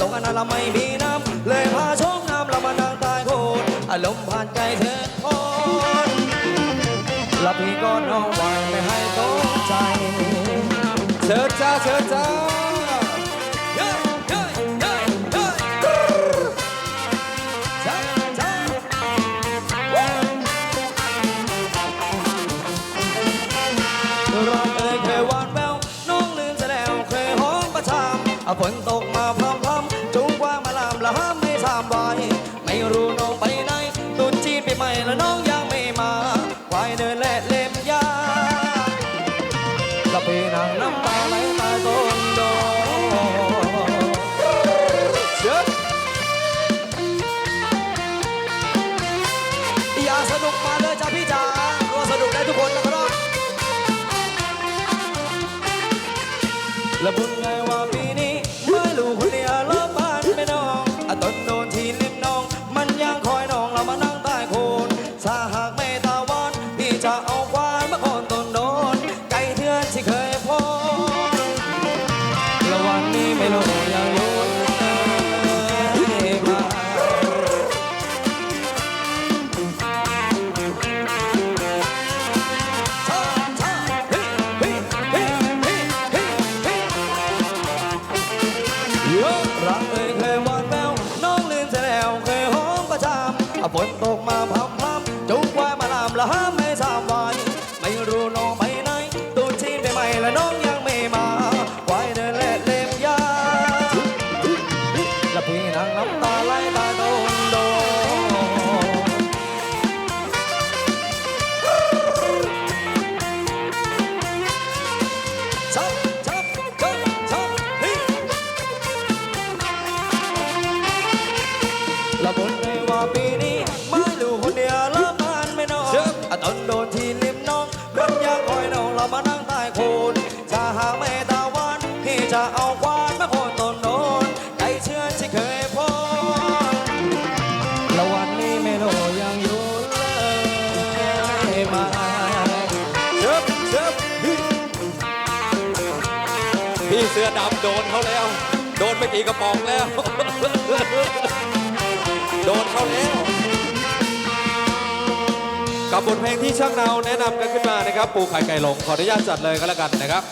ตรงอันนั้นเราไม่มีน้ำเลยพาชมน้ำเรามานั่งตายโคนอารมณ์ผ่านใจเธอพนล้วพี่ก็น้องไว้ไม่ให้ตกใจเชิญจ้าเชิญจ้าเย้เย้ นางน้ำตาไหลตายต้นดอกเชิญอย่าสนุกมาเลยจ้าพี่จ๋าก็สนุกได้ทุกคนนะครับและบุญไง ฝนตกมาพรำพรำจุกไว้มาลามละห้ามไม่ทราบวันไม่รู้น้องไปไหนตูดชีนไปใหม่และน้องยังไม่มาควายเดินเล่นเล็มยาและพี่นางน้ำตา พี่เสื้อดำโดนเขาแล้ว โดนไปกี่กระป๋องแล้ว โดนเขาแล้ว กับบทเพลงที่ช่างเราแนะนำกันขึ้นมานะครับ ปูไข่ไก่หลงขออนุญาตจัดเลยก็แล้วกันนะครับ